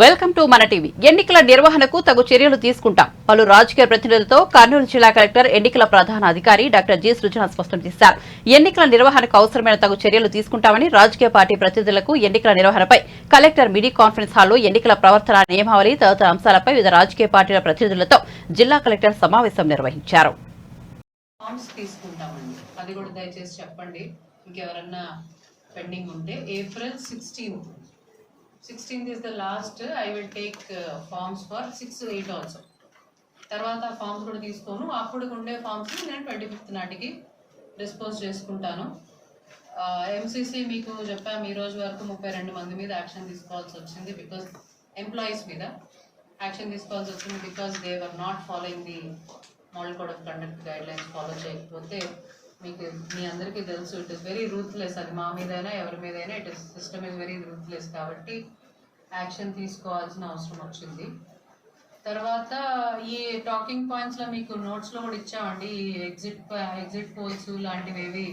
Welcome to మన TV. ఎన్నికల నిర్వహణకు తగు చర్యలు తీసుకుంటాం. పలు రాజకీయ ప్రతినిధులతో కర్నూలు జిల్లా కలెక్టర్ ఎన్నికల ప్రధాన అధికారి డాక్టర్ జి. సృజన స్పష్టం చేశారు. ఎన్నికల నిర్వహణకు అవసరమైన తగు చర్యలు తీసుకుంటామని రాజకీయ పార్టీ ప్రతినిధులకు ఎన్నికల నిర్వహణపై కలెక్టర్ మిడి కాన్ఫరెన్స్ హాల్లో ఎన్నికల ప్రవర్తన నియమావళి తదితర అంశాలపై వివిధ రాజకీయ పార్టీల ప్రతినిధులతో జిల్లా కలెక్టర్ సమావేశం నిర్వహించారు. అది కూడా దయచేసి చెప్పండి. ఇంకెవరన్నా పెండింగ్ ఉంటే April sixteenth sixteenth is the last I will take forms for six eight also తర్వాత ఫార్మ్స్ కూడా తీసుకోను. అప్పుడు ఉండే ఫార్మ్స్ నేను ట్వంటీ ఫిఫ్త్ నాటికి డిస్పోజ్ చేసుకుంటాను. ఎంసీసీ మీకు చెప్పాము ఈ రోజు వరకు ముప్పై రెండు మంది మీద యాక్షన్ తీసుకోవాల్సి వచ్చింది బికాస్ ఎంప్లాయీస్ మీద యాక్షన్ తీసుకోవాల్సి వచ్చింది because they were not following the model code of conduct guidelines follow చేయకపోతే మీకు మీ అందరికీ తెలుసు ఇట్ ఇస్ వెరీ రూత్లెస్ అది మా మీదైనా ఎవరి మీదైనా it is system is very ruthless కాబట్టి యాక్షన్ తీసుకోవాల్సిన అవసరం వచ్చింది. తర్వాత ఈ టాకింగ్ పాయింట్స్లో మీకు నోట్స్లో కూడా ఇచ్చామండి. ఈ ఎగ్జిట్ ఎగ్జిట్ పోల్స్ లాంటివి ఏవి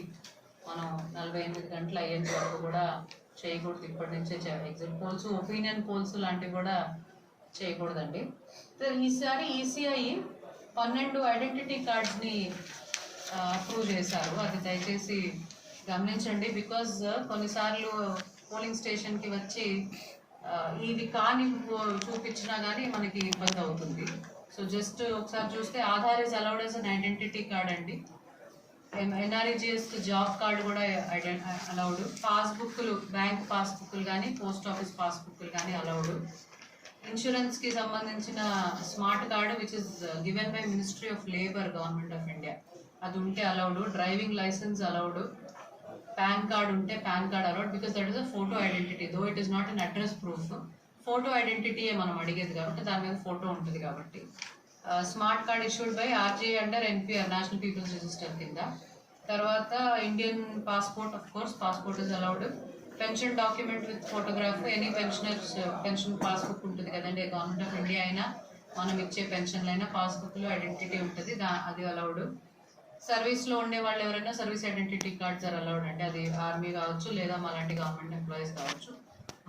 మనం నలభై ఎనిమిది గంటలు అయ్యేంత వరకు కూడా చేయకూడదు. ఇప్పటి నుంచే ఎగ్జిట్ పోల్స్ ఒపీనియన్ పోల్స్ లాంటివి కూడా చేయకూడదండి. సో ఈసారి ఈసీఐ పన్నెండు ఐడెంటిటీ కార్డ్స్ని అప్రూవ్ చేశారు. అది దయచేసి గమనించండి. బికాజ్ uh, కొన్నిసార్లు పోలింగ్ స్టేషన్కి వచ్చి ఇది కాని చూపించినా కానీ మనకి ఇబ్బంది అవుతుంది. సో జస్ట్ ఒకసారి చూస్తే Aadhaar is allowed as an identity card అండి. ఎన్ఆర్ఈజిఎస్ జాబ్ కార్డు కూడా అలౌడ్ పాస్బుక్లు బ్యాంక్ పాస్బుక్లు కానీ పోస్ట్ ఆఫీస్ పాస్బుక్లు కానీ అలౌడ్ ఇన్సూరెన్స్కి సంబంధించిన smart card which is given by ministry of labour government of India అది ఉంటే allowed driving licence allowed PAN card ఉంటే PAN card allowed because that is a photo identity though it is not an address proof photo ఐడెంటిటీయే మనం అడిగేది కాబట్టి దాని మీద photo ఉంటుంది కాబట్టి. Smart card issued by RJ under NPR national people's register కింద. తర్వాత Indian passport of course passport is allowed pension document with photograph any pensioners pension passbook ఉంటుంది కదండి గవర్నమెంట్ ఆఫ్ ఇండియా అయినా మనం ఇచ్చే పెన్షన్లైనా పాస్బుక్లో ఐడెంటిటీ ఉంటుంది దా అది అలౌడ్ సర్వీస్లో ఉండే వాళ్ళు ఎవరైనా service identity cards are allowed అంటే అది ఆర్మీ కావచ్చు లేదా మాలాంటి గవర్నమెంట్ ఎంప్లాయీస్ కావచ్చు.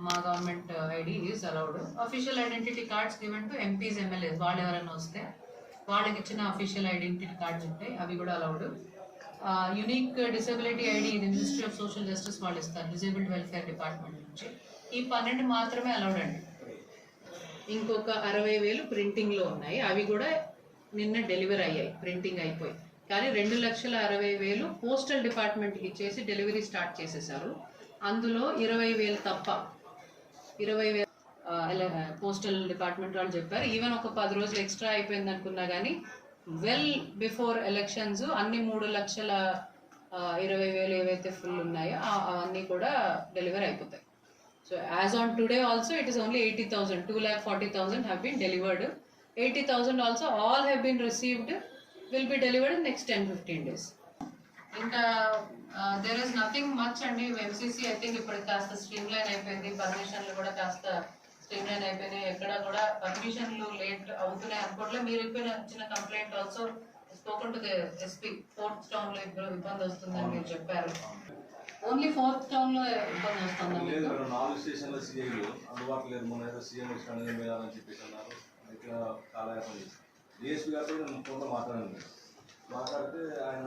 మా government uh, ID is allowed. Official identity cards given to MPs MLAs వాళ్ళు ఎవరైనా వస్తే వాళ్ళకి ఇచ్చిన అఫీషియల్ ఐడెంటిటీ కార్డ్స్ ఉంటాయి అవి కూడా allowed. Uh, unique disability ID ఇది మినిస్ట్రీ ఆఫ్ సోషల్ జస్టిస్ వాళ్ళు ఇస్తారు డిజేబుల్డ్ వెల్ఫేర్ డిపార్ట్మెంట్ నుంచి. ఈ పన్నెండు మాత్రమే అలౌడ్ అండి. ఇంకొక అరవై వేలు ప్రింటింగ్లో ఉన్నాయి. అవి కూడా నిన్న డెలివరీ అయ్యాయి ప్రింటింగ్ అయిపోయి. కానీ రెండు లక్షల అరవై వేలు పోస్టల్ డిపార్ట్మెంట్కి ఇచ్చేసి డెలివరీ స్టార్ట్ చేసేసారు అందులో ఇరవై వేలు తప్ప ఇరవై వేలు పోస్టల్ డిపార్ట్మెంట్ వాళ్ళు చెప్పారు. ఈవెన్ ఒక పది రోజులు ఎక్స్ట్రా అయిపోయింది అనుకున్నా కానీ వెల్ బిఫోర్ ఎలక్షన్స్ అన్ని మూడు లక్షల ఇరవై వేలు ఏవైతే ఫుల్ ఉన్నాయో అవన్నీ కూడా డెలివరీ అయిపోతాయి. So as on today also it is only eighty thousand two lakh forty thousand have been delivered eighty thousand also all have been received will be delivered next ten fifteen days ఇంకా there is nothing much అండి. MCC I think ఇప్పుడు కాస్త stream line అయిపోయింది. పర్మిషన్లు కూడా కాస్త stream line అయిపోయినాయి. ఎక్కడ కూడా పర్మిషన్లు లేట్ అవుతున్నాయి అనుకోవట్లే. మీరు ఇచ్చిన చిన్న complaint also spoken to the SP fourth టౌన్లో ఇప్పుడు ఇబ్బంది వస్తుందని మీరు చెప్పారు. ఓన్లీ ఫోర్త్ టౌన్లో ఇబ్బంది వస్తుందని లేదు నాలుగు స్టేషన్ల సీఐలు అందుబాటులో లేదు మొన్న ఏదో సీఎం మేళాలని చెప్పేసి అన్నారు. ఇట్లా కాలయాపన చేసి డిఎస్పీ గారితో నేను ఫోన్లో మాట్లాడాను మాట్లాడితే ఆయన